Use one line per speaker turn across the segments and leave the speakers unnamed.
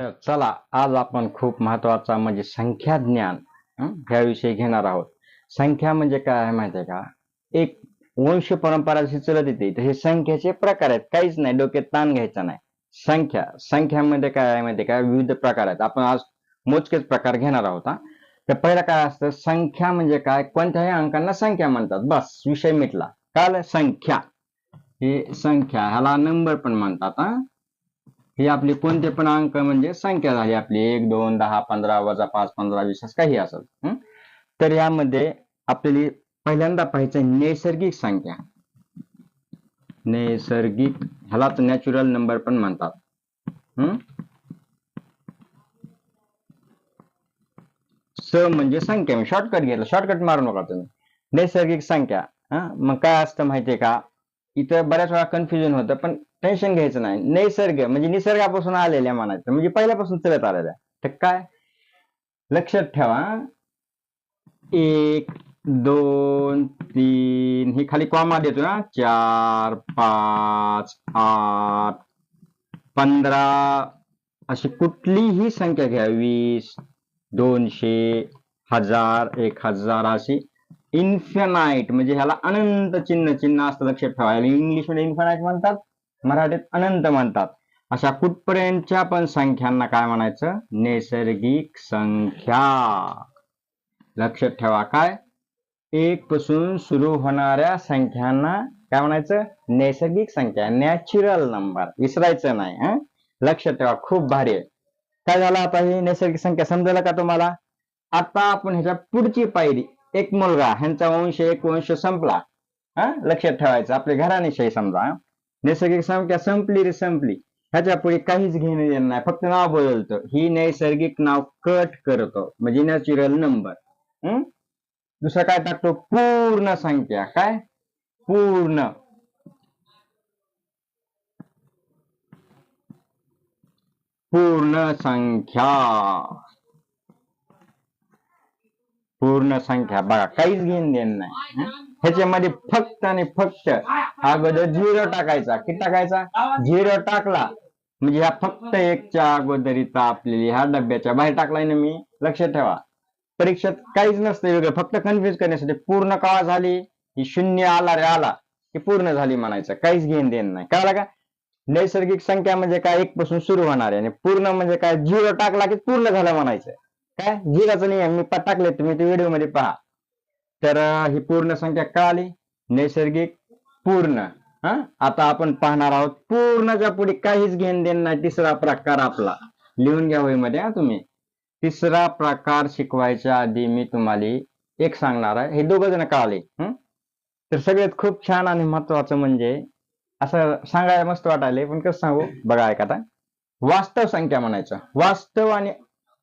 तर चला आज आपण खूप महत्त्वाचा म्हणजे संख्या ज्ञान ह्याविषयी घेणार आहोत. संख्या म्हणजे काय आहे माहिती आहे का? एक वंश परंपरा जशी चलत येते तर हे संख्येचे प्रकार आहेत. काहीच नाही डोक्यात ताण घ्यायचा नाही. संख्या संख्यामध्ये म्हणजे काय आहे माहिती का? विविध प्रकार आहेत. आपण आज मोजकेच प्रकार घेणार आहोत हा. तर पहिलं काय असतं? संख्या म्हणजे काय? कोणत्याही अंकांना संख्या म्हणतात. बस विषय मिटला. काल संख्या. ही संख्या ह्याला नंबर पण म्हणतात हे आपले कोणते पण अंक म्हणजे संख्या झाली आपली. एक दोन दहा पंधरा वजा पाच पंधरा वीस असं काही असेल. तर यामध्ये आपल्याला पहिल्यांदा पाहायचं नैसर्गिक संख्या. नैसर्गिक ह्यालाच नॅचरल नंबर पण म्हणतात. हम्म स म्हणजे संख्या. मी शॉर्टकट घेतलं. शॉर्टकट मारू नका तुम्ही. नैसर्गिक संख्या. मग काय असतं माहितीये का? इथं बऱ्याच वेळा कन्फ्युजन होतं पण टेन्शन घ्यायचं नाही. नैसर्ग म्हणजे निसर्गापासून आलेल्या म्हणायचं म्हणजे पहिल्यापासून चलत आलेल्या. तर काय? लक्षात ठेवा. एक दोन तीन ही खाली कॉमा देतो ना. चार पाच आठ पंधरा अशी कुठलीही संख्या घ्या. वीस दोनशे हजार एक हजार अशी इन्फेनाईट म्हणजे ह्याला अनंत चिन्ह चिन्ह असतं लक्षात ठेवा. इंग्लिशमध्ये म्हणतात मराठीत अनंत म्हणतात. अशा कुठपर्यंतच्या पण संख्यांना काय म्हणायचं? नैसर्गिक संख्या. लक्षात ठेवा. काय? एक पासून सुरू होणाऱ्या संख्यांना काय म्हणायचं? नैसर्गिक संख्या. नॅचरल नंबर विसरायचं नाही हा? लक्षात ठेवा. खूप भारी आहे. काय झालं आता ही नैसर्गिक संख्या? समजलं का तुम्हाला? आता आपण ह्याच्या पुढची पायरी एक मुलगा ह्यांचा वंश एक वंश संपला. हा? लक्षात ठेवायचं आपल्या घराण्याशाही समजा नैसर्गिक संख्या संपली रे संपली. ह्याच्या पुढे काहीच घेणं देणं नाही फक्त नाव बदलतं. ही नैसर्गिक नाव कट करतो म्हणजे नॅचरल नंबर दुसरं काय टाकतो? पूर्ण संख्या. काय? पूर्ण. पूर्ण संख्या. पूर्ण संख्या. बघा काहीच घेऊन देण नाही. ह्याच्यामध्ये फक्त आणि फक्त अगोदर झिरो टाकायचा. किती टाकायचा? झिरो टाकला. म्हणजे ह्या फक्त एकच्या अगोदर इथं आपल्याला ह्या डब्याच्या बाहेर टाकलाय ना मी. लक्षात ठेवा. परीक्षेत काहीच नसतं वेगळं. फक्त कन्फ्युज करण्यासाठी पूर्ण कवा झाली. ही शून्य आला रे आला. की पूर्ण झाली म्हणायचं. काहीच घेण देण नाही. कळलं का? नैसर्गिक संख्या म्हणजे काय? एक पासून सुरू होणार आहे. आणि पूर्ण म्हणजे काय? झिरो टाकला की पूर्ण झालं म्हणायचं. काय? झिरोचं नाही मी पटाकले टाकले तुम्ही ते व्हिडिओमध्ये पहा. तर ही पूर्ण संख्या कळाली. नैसर्गिक पूर्ण. हा? आता आपण पाहणार आहोत. पूर्णच्या पुढे काहीच घेण देण नाही तिसरा प्रकार आपला. लिहून घ्या वहीमध्ये हा तुम्ही. तिसरा प्रकार शिकवायच्या आधी मी तुम्हाला एक सांगणार आहे. हे दोघ जण कळाले. तर सगळ्यात खूप छान आणि महत्वाचं म्हणजे असं सांगायला मस्त वाटायला पण कसं सांगू? बघा ऐका आता. वास्तव संख्या म्हणायचं. वास्तव आणि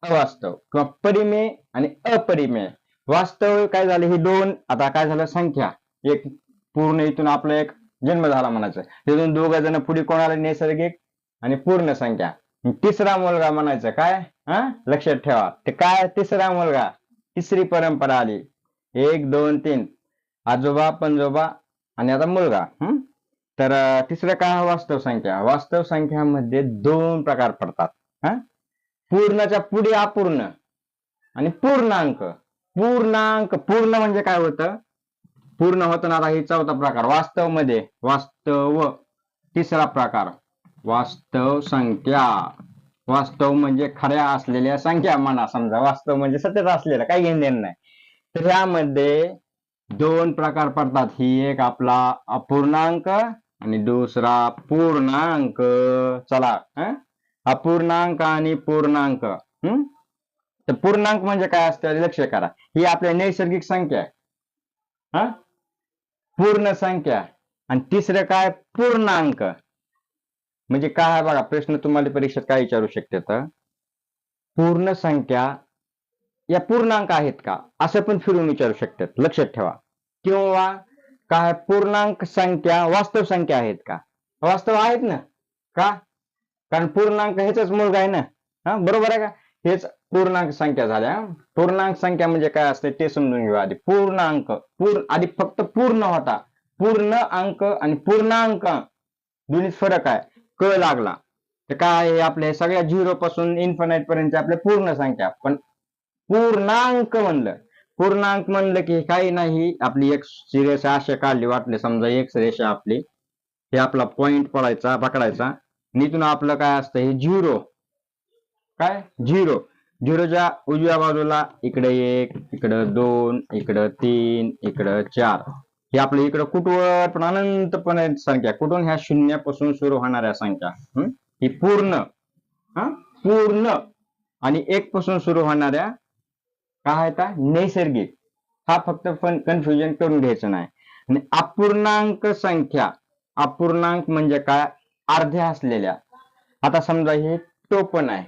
अवास्तव किंवा परिमेय आणि अपरिमेय. वास्तव काय झाले? ही दोन आता काय झालं? संख्या. एक पूर्ण इथून आपला एक जन्म झाला म्हणायचं. तिथून दोघं जण पुढे कोणाला नैसर्गिक आणि पूर्ण संख्या? तिसरा मुलगा म्हणायचं काय? हा? लक्षात ठेवा. ते काय? तिसरा मुलगा. तिसरी परंपरा आली. एक दोन तीन. आजोबा पंजोबा आणि आता मुलगा. हम्म तर तिसरं काय? वास्तव संख्या. वास्तव संख्यामध्ये दोन प्रकार पडतात. हा? पूर्णच्या पुढे अपूर्ण आणि पूर्णांक. पूर्णांक पूर्ण म्हणजे काय होतं? पूर्ण होतं ना हे चौथा प्रकार. वास्तवमध्ये वास्तव तिसरा प्रकार. वास्तव संख्या. वास्तव म्हणजे खऱ्या असलेल्या संख्या म्हणा समजा वास्तव म्हणजे सत्यच असलेलं काही घेणं देणं नाही. तर यामध्ये दोन प्रकार पडतात. ही एक आपला अपूर्णांक आणि दुसरा पूर्णांक. चला हं? अपूर्णांक आणि पूर्णांक. हम्म तर पूर्णांक म्हणजे काय असतं? लक्ष करा. ही आपल्या नैसर्गिक संख्या आहे. हा? पूर्ण संख्या आणि तिसरं काय? पूर्णांक. म्हणजे काय आहे बघा? प्रश्न तुम्हाला परीक्षेत काय विचारू शकते तर? पूर्ण संख्या या पूर्णांक आहेत का? असं पण फिरून विचारू शकतात लक्षात ठेवा. किंवा काय? पूर्णांक संख्या वास्तव संख्या आहेत का? वास्तव आहेत ना? का? कारण पूर्णांक हेच मुलगा आहे ना? हा बरोबर आहे का? हेच पूर्णांक संख्या झाल्या. पूर्णांक संख्या म्हणजे काय असते? ते समजून घेऊ आधी. पूर्णांक. पूर्ण आधी फक्त पूर्ण होता. पूर्ण अंक आणि पूर्णांक. दोन्हीत फरक आहे. क लागला. तर काय आहे आपल्या सगळ्या झिरो पासून इन्फानाईट पर्यंत आपल्या पूर्ण संख्या. पण पूर्णांक म्हणलं. पूर्णांक म्हणलं की काही नाही. आपली एक रेषा अशा काढली वाटले. समजा एक रेषा आपली. हे आपला पॉइंट पडायचा पकडायचा. आणि आपलं काय असतं? हे झिरो. काय? झिरो. झिरोच्या उजव्या बाजूला इकडे एक इकडं दोन इकडं तीन इकडं चार. हे आपलं इकडं कुठवर पण अनंतपणे संख्या. कुठून? ह्या शून्यापासून सुरू होणाऱ्या संख्या. ही? पूर्ण. हा? पूर्ण. आणि एक पासून सुरू होणाऱ्या काय का नैसर्गिक. हा फक्त पण कन्फ्युजन करून घ्यायचं नाही. आणि अपूर्णांक संख्या. अपूर्णांक म्हणजे काय? अर्ध्या असलेल्या. आता समजा हे टोपण आहे.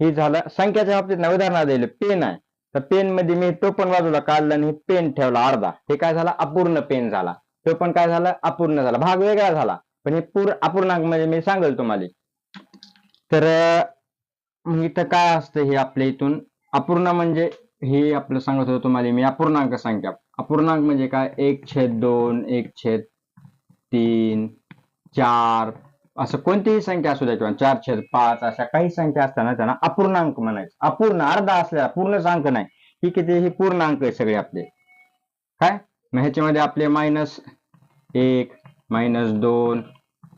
हे झालं संख्याच्या बाबतीत ना उदाहरण दिलं पेन आहे. तर पेन मध्ये मी टोपण बाजूला काढलं आणि पेन ठेवला अर्धा. हे काय झालं? अपूर्ण पेन झाला. टोपण काय झालं? अपूर्ण झाला. भाग वेगळा झाला. पण हे पूर्ण अपूर्णांक म्हणजे मी सांगेल तुम्हाला. तर इथं काय असतं हे आपल्या इथून? अपूर्ण म्हणजे हे आपलं सांगत होतो तुम्हाला मी अपूर्णांक संख्या. अपूर्णांक म्हणजे काय? एक छेद दोन एक छेद तीन चार असं कोणतीही संख्या असू द्या किंवा चार छेद पाच अशा काही संख्या असताना त्यांना अपूर्णांक म्हणायचं. अपूर्ण अर्धा असल्या पूर्णच अंक नाही. ही किती? ही पूर्णांक आहे सगळे आपले. काय? मग ह्याच्यामध्ये आपले मायनस एक मायनस दोन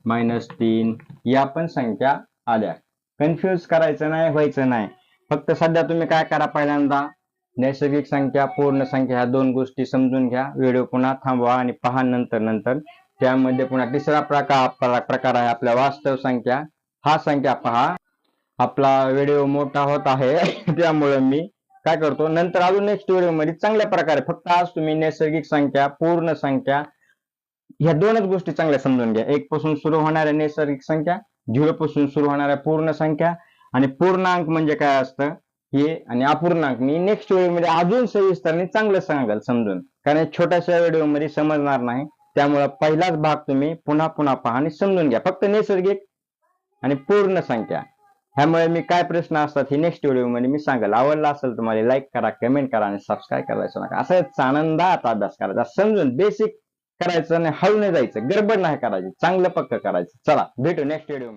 मायनस तीन या पण संख्या आल्या. कन्फ्युज करायचं नाही व्हायचं नाही. फक्त सध्या तुम्ही काय करा पहिल्यांदा? नैसर्गिक संख्या पूर्ण संख्या ह्या दोन गोष्टी समजून घ्या. व्हिडिओ पुन्हा थांबवा आणि पहा नंतर नंतर. त्यामध्ये पुन्हा तिसरा प्रकार प्रकार आहे आपल्या वास्तव संख्या. हा संख्या पहा. आपला व्हिडिओ मोठा होत आहे. त्यामुळे मी काय करतो नंतर अजून नेक्स्ट व्हिडिओमध्ये चांगल्या प्रकारे फक्त आज तुम्ही नैसर्गिक संख्या पूर्ण संख्या ह्या दोनच गोष्टी चांगल्या समजून घ्या. एक पासून सुरू होणाऱ्या नैसर्गिक संख्या झिरो पासून सुरू होणाऱ्या पूर्ण संख्या आणि पूर्णांक म्हणजे काय असतं? हे आणि अपूर्णांक. मी नेक्स्ट व्हिडिओमध्ये अजून सविस्तर चांगलं सांगाल समजून. कारण छोट्याशा व्हिडिओमध्ये समजणार नाही. त्यामुळे पहिलाच भाग तुम्ही पुन्हा पुन्हा पहा आणि समजून घ्या. फक्त नैसर्गिक आणि पूर्ण संख्या. ह्यामुळे मी काय प्रश्न असतात हे नेक्स्ट व्हिडिओमध्ये मी सांगेल. आवडला असेल तुम्हाला लाईक करा कमेंट करा आणि सबस्क्राईब करायचं नका. असं आनंदात अभ्यास करायचा. समजून बेसिक करायचं आणि हळू नाही जायचं. गडबड नाही करायची. चांगलं पक्क करायचं. चला भेटू नेक्स्ट व्हिडिओ